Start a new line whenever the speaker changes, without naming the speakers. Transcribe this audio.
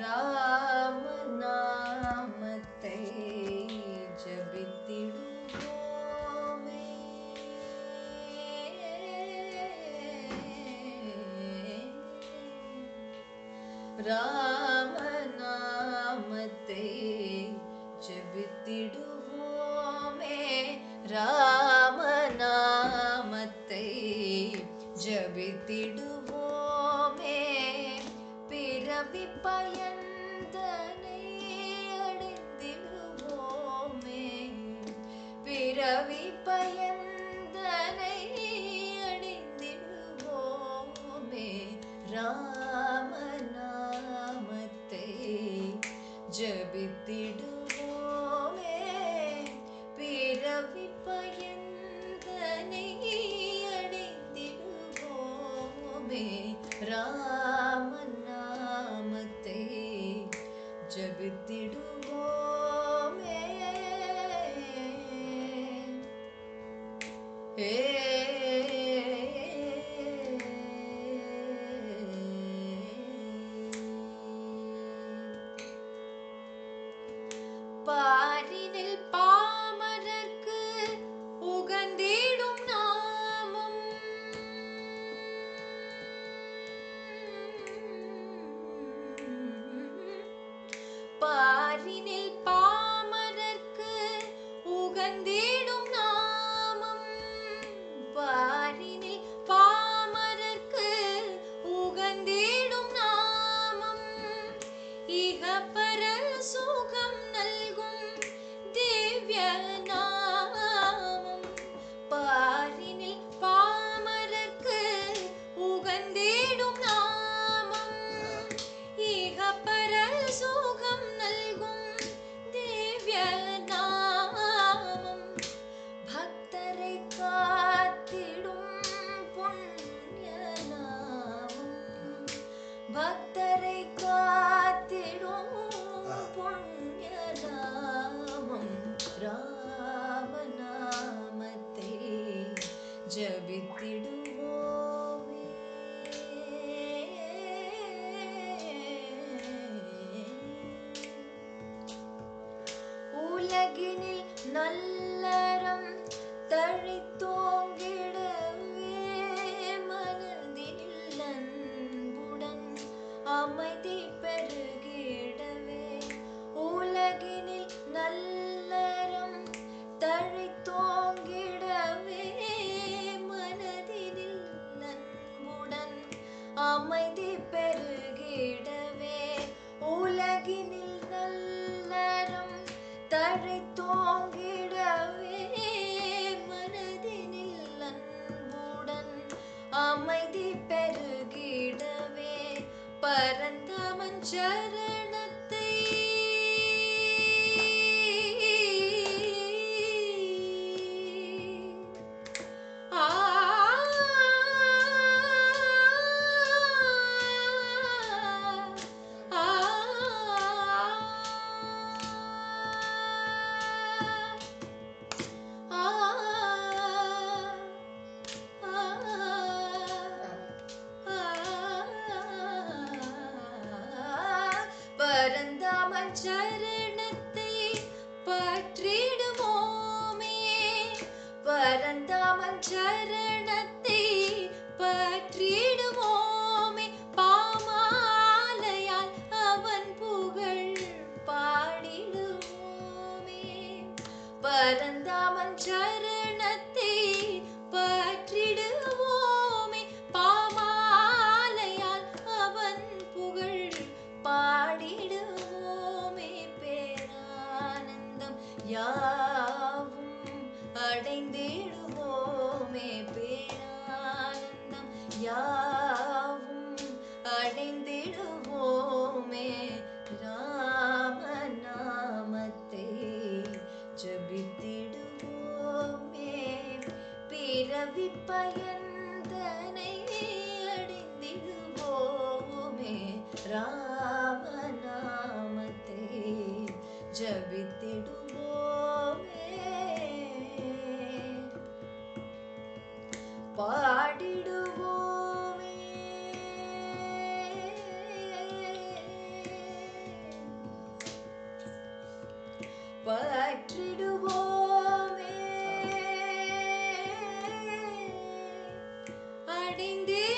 राम नाम तै जब राम பிறவி பயந்தனை அடைந்திடுவோமே. பிறவி பயந்தனை அடைந்திடுவோமே. ராமநாமத்தை ஜபித்திடுவோமே. பிறவி பயந்தனை அடைந்திடுவோமே. ராமநாமத்தை பக்தரை காத்திடும் புண்ணிய நாமம் ராமநாமத்தை ஜபித்திடுவோமே. உலகினில் நல்லறம் தழைத்தோங்கிடவே அமைதி பெருகிடவே பரந்தமன் பரந்தாமன் சரணத்தை பற்றிடுமோமே பரந்தாமன் சரணத்தை யாவும் அடைந்திடுவோமே பேரானந்தம். யாவும் அடைந்திடுவோமே ராமநாமத்தை ஜபித்திடுவோமே. பிறவி பயந்தனை அடைந்திடுவோமே ராமநாமத்தை ஜபித்திடுவோமே பாடிடுவோமே பற்றிடுவோமே அடைந்தே